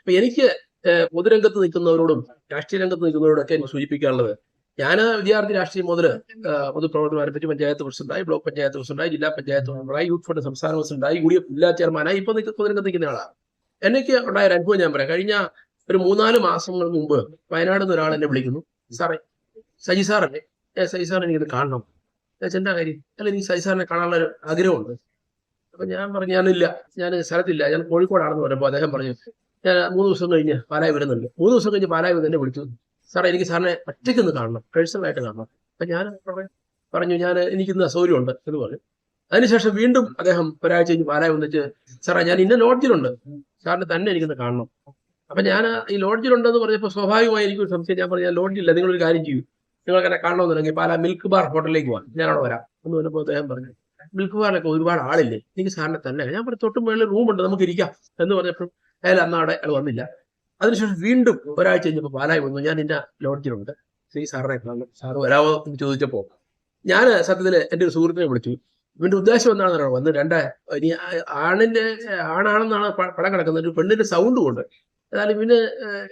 അപ്പൊ എനിക്ക് പൊതുരംഗത്ത് നിൽക്കുന്നവരോടും രാഷ്ട്രീയ രംഗത്ത് നിൽക്കുന്നവരോടൊക്കെ എനിക്ക് സൂചിപ്പിക്കാനുള്ളത് ഞാൻ വിദ്യാർത്ഥി രാഷ്ട്രീയം മുതൽ പൊതുപ്രവർത്തനം ആരംഭിച്ച് പഞ്ചായത്ത് പ്രസിഡന്റായി ബ്ലോക്ക് പഞ്ചായത്ത് പ്രസിഡന്റായി ജില്ലാ പഞ്ചായത്ത് മെമ്പറായി യൂത്ത് ഫണ്ട് സംസ്ഥാന പ്രസിഡന്റായി യു ഡി എഫ് ജില്ലാ ചെയർമാനായി ഇപ്പൊ പൊതുരംഗത്ത് നിൽക്കുന്ന ആളാണ് എനിക്ക് ഉണ്ടായ ഒരു അനുഭവം ഞാൻ പറയാം. കഴിഞ്ഞ ഒരു മൂന്നാൽ മാസങ്ങൾ മുമ്പ് വയനാട് നിന്ന് ഒരാൾ എന്നെ വിളിക്കുന്നു. സാറേ സജി സാറല്ലേ? ഏ സജി സാറിനെ എനിക്കിത് കാണണം. എന്താ കാര്യം? അല്ല എനിക്ക് സജി സാറിനെ കാണാനുള്ള ഒരു ആഗ്രഹമുണ്ട്. അപ്പൊ ഞാൻ പറഞ്ഞു ഞാനില്ല. ഞാൻ സ്ഥലത്തില്ല. ഞാൻ കോഴിക്കോടാണെന്ന് പറഞ്ഞപ്പോൾ അദ്ദേഹം പറഞ്ഞു ഞാൻ മൂന്ന് ദിവസം കഴിഞ്ഞ് പാലായി വരുന്നുണ്ട്. മൂന്ന് ദിവസം കഴിഞ്ഞ് പാലായി വന്ന് വിളിച്ചു. സാറേ എനിക്ക് സാറിനെ ഒറ്റയ്ക്ക് ഒന്ന് കാണണം. പേഴ്സണലായിട്ട് കാണണം. അപ്പൊ ഞാൻ പറഞ്ഞു- ഞാൻ എനിക്കിന്ന് അസൗകര്യമുണ്ട് എന്ന് പറഞ്ഞു. അതിനുശേഷം വീണ്ടും അദ്ദേഹം ഒരാഴ്ച കഴിഞ്ഞ് പാലായി വന്നിട്ട് സാറേ ഞാൻ ഇന്ന ലോഡ്ജിലുണ്ട്. സാറിന് തന്നെ എനിക്കൊന്ന് കാണണം. അപ്പൊ ഞാൻ ഈ ലോഡ്ജിലുണ്ടെന്ന് പറഞ്ഞപ്പോൾ സ്വാഭാവികമായി എനിക്ക് ഒരു സംശയം. ഞാൻ പറഞ്ഞു ഞാൻ ലോഡ്ജില്ല നിങ്ങളൊരു കാര്യം ചെയ്യൂ. നിങ്ങൾക്ക് എന്നെ കാണണമെന്നുണ്ടെങ്കിൽ പാലാ മിൽക്ക് ബാർ ഹോട്ടലിലേക്ക് പോകാം. ഞാൻ അവിടെ വരാം. എന്ന് പറഞ്ഞപ്പോൾ അദ്ദേഹം പറഞ്ഞു മിൽക്ക് ബാറിലൊക്കെ ഒരുപാട് ആളില്ലേ? എനിക്ക് സാറിനെ തന്നെ ഞാൻ പറഞ്ഞു തൊട്ടും മേളിൽ റൂമുണ്ട് നമുക്ക് ഇരിക്കാം. എന്ന് പറഞ്ഞപ്പോൾ അയാൾ അന്ന് അവിടെ അയാൾ വന്നില്ല. അതിനുശേഷം വീണ്ടും ഒരാഴ്ച കഴിഞ്ഞപ്പോൾ പാലായി വന്നു. ഞാൻ ഇന്ന ലോഡ്ജിലുണ്ട്. ശ്രീ സാറിനെ കാണണം. സാറ് വരാമോ എന്ന് ചോദിച്ചപ്പോൾ ഞാൻ സത്യത്തിൽ എന്റെ ഒരു സുഹൃത്തിനെ വിളിച്ചു. ഇവന്റെ ഉദ്ദേശം എന്താണെന്ന് വന്ന് രണ്ട് ഇനി ആണിന്റെ ആണാണെന്നാണ് പടം കിടക്കുന്നത്. ഒരു പെണ്ണിന്റെ സൗണ്ട് കൊണ്ട്. എന്നാലും ഇവന്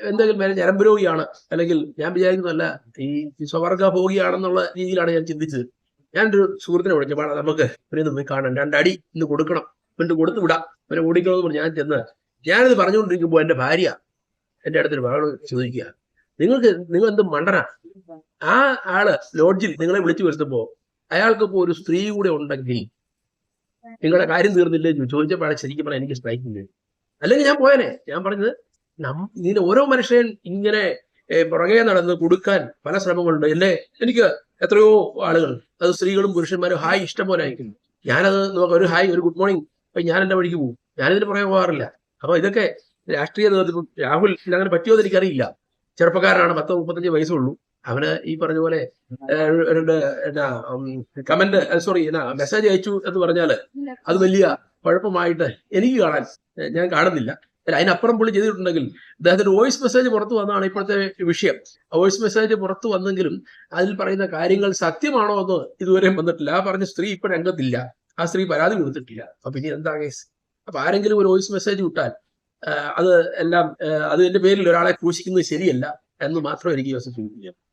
എന്തെങ്കിലും വേറെ ഞരമ്പ് രോഗിയാണ്. അല്ലെങ്കിൽ ഞാൻ വിചാരിക്കുന്നതല്ല ഈ സ്വവർഗ ഭോഗിയാണെന്നുള്ള രീതിയിലാണ് ഞാൻ ചിന്തിച്ചത്. ഞാൻ ഒരു സുഹൃത്തിനെ വിളിച്ചു. നമുക്ക് ഇവനെ പോയി കാണാം. രണ്ടടി ഇന്ന് കൊടുക്കണം. ഇവന്റെ കൊടുത്തു വിടാം. ഇവനെ ഓടിക്കണമെന്ന് പറഞ്ഞ് ഞാൻ ചെന്ന് ഞാനിത് പറഞ്ഞുകൊണ്ടിരിക്കുമ്പോൾ എന്റെ ഭാര്യ എന്റെ അടുത്തൊരു മകൾ ചോദിക്കുക. നിങ്ങൾക്ക് നിങ്ങൾ എന്ത് മണ്ടനാ? ആ ആൾ ലോഡ്ജിൽ നിങ്ങളെ വിളിച്ചു വരുത്തുമ്പോ അയാൾക്കിപ്പോ ഒരു സ്ത്രീ കൂടെ ഉണ്ടെങ്കിൽ നിങ്ങളുടെ കാര്യം തീർന്നില്ലേ ചോദിച്ചപ്പോഴാണ് ശരിക്കും പറഞ്ഞാൽ എനിക്ക് സ്ട്രൈക്കില്ല അല്ലെങ്കിൽ ഞാൻ പോയനെ. ഞാൻ പറഞ്ഞത് നം ഓരോ മനുഷ്യൻ ഇങ്ങനെ പുറകെ നടന്ന് കൊടുക്കാൻ പല ശ്രമങ്ങളുണ്ട്. എന്നെ എനിക്ക് എത്രയോ ആളുകൾ അത് സ്ത്രീകളും പുരുഷന്മാരും ഹായ് ഇഷ്ടം പോലെ അയക്കുന്നു ഞാനത് നോക്കാം ഒരു ഹായ് ഒരു ഗുഡ് മോർണിംഗ് ഞാൻ എന്റെ വഴിക്ക് പോകും ഞാനിതിന് പുറകെ പോകാറില്ല. അപ്പൊ ഇതൊക്കെ രാഷ്ട്രീയ നേതൃത്വം രാഹുൽ അങ്ങനെ പറ്റിയോന്ന് എനിക്കറിയില്ല. ചെറുപ്പക്കാരനാണ് പത്ത് മുപ്പത്തഞ്ച് വയസ്സുള്ളൂ. അവന് ഈ പറഞ്ഞ പോലെ രണ്ട് എന്നാ കമന്റ് സോറി എന്നാ മെസ്സേജ് അയച്ചു എന്ന് പറഞ്ഞാൽ അത് വലിയ കുഴപ്പമായിട്ട് എനിക്ക് കാണാൻ ഞാൻ കാണുന്നില്ല. അതിനപ്പുറം പുള്ളി ചെയ്തിട്ടുണ്ടെങ്കിൽ അദ്ദേഹത്തിന്റെ വോയിസ് മെസ്സേജ് പുറത്തു വന്നതാണ് ഇപ്പോഴത്തെ വിഷയം. വോയിസ് മെസ്സേജ് പുറത്തു വന്നെങ്കിലും അതിൽ പറയുന്ന കാര്യങ്ങൾ സത്യമാണോ എന്ന് ഇതുവരെയും വന്നിട്ടില്ല. ആ പറഞ്ഞ സ്ത്രീ ഇപ്പൊ രംഗത്തില്ല. ആ സ്ത്രീ പരാതി കൊടുത്തിട്ടില്ല. അപ്പൊ ഇനി എന്താ കേസ്? അപ്പൊ ആരെങ്കിലും ഒരു വോയിസ് മെസ്സേജ് വിട്ടാൽ അത് എല്ലാം അത് അതിന്റെ പേരിൽ ഒരാളെ ക്രൂശിക്കുന്നത് ശരിയല്ല എന്ന് മാത്രം എനിക്ക് യോസിച്ചു